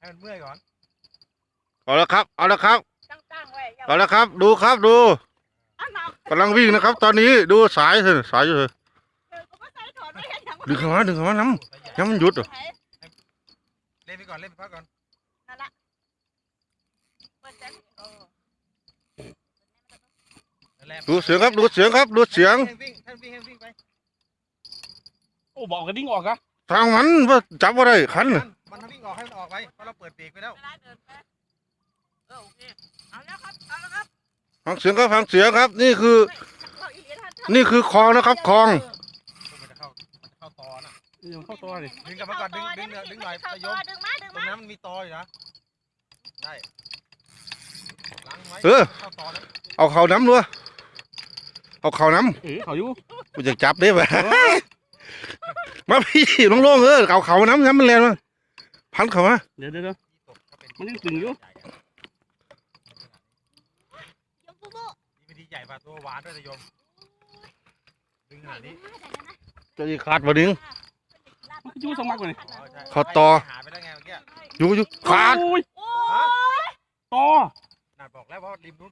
ให้มันเมื่อยก่อนเอาละครับ เอาละครับ ตั้งๆไว้อย่าเอาละครับ ดูครับดูเอาหนักกำลังวิ่งนะครับ ตอนนี้ดูสายเถอะสายอยู่เถอะเออก็บ่ใส่ถอดไว้ให้ยังดึงเข้ามาดึงเข้ามาน้ำน้ำมันหยุดเหรอ เล่นไปก่อนเล่นไปพักก่อนนั่นละเปิดแสงเออนั่นแหละดูเสียงครับดูเสียงครับดูเสียงให้วิ่งให้วิ่งให้วิ่งไปโอ้บอกกระดิ่งออกอะทางมันว่าจับว่าได้คันมัน่ะน มันทำวิ่งออกให้มันออกไปเพราะเราเปิดเบรกไปแล้วเวลาเดินไปเออโอเค เอาแล้วครับ เอาแล้วครับฟังเสียงครับฟังเสียงครับ นี่คือ เอาอีกทีท่านนี่คือคลองนะครับคลอง มันจะเข้า มันจะเข้าตอน่ะยังเข้าตัวเลยดึงกลับมาก่อนดึงดึงดึงหน่อยเข้าประโยตัวคดึงมาดึงตรงมานั้นมันมีตออยู่นะ ได้ล้างไว้เออ เข้าตอนะเอาเข่าน้ำด้วยเอาเข่าน้เออเขาอยู่ำกูจะจับได้ปะมาพี่โล่งๆเออเอาเข่าน้ำน้ำมันแรงมา พันเข่ามาเดี๋ยวเดี๋ยวเดี๋ยวที่ตกถ้าเป็นมันยังตึงอยู่ยมปุ๊บปุ๊บนี่ไม่ดีใหญ่ป่ะตัวหวานด้วยแต่โยมดึงขนาดนี้จะอีขาดบ่ดึงมันอยู่สมัครกว่านี่อ๋อใช่เข้าต่อหายไปแล้วไงเมื่อกี้อยู่อยู่ขาดโอ้ยโอ้ยต่อน่าบอกแล้วว่าริมนู้น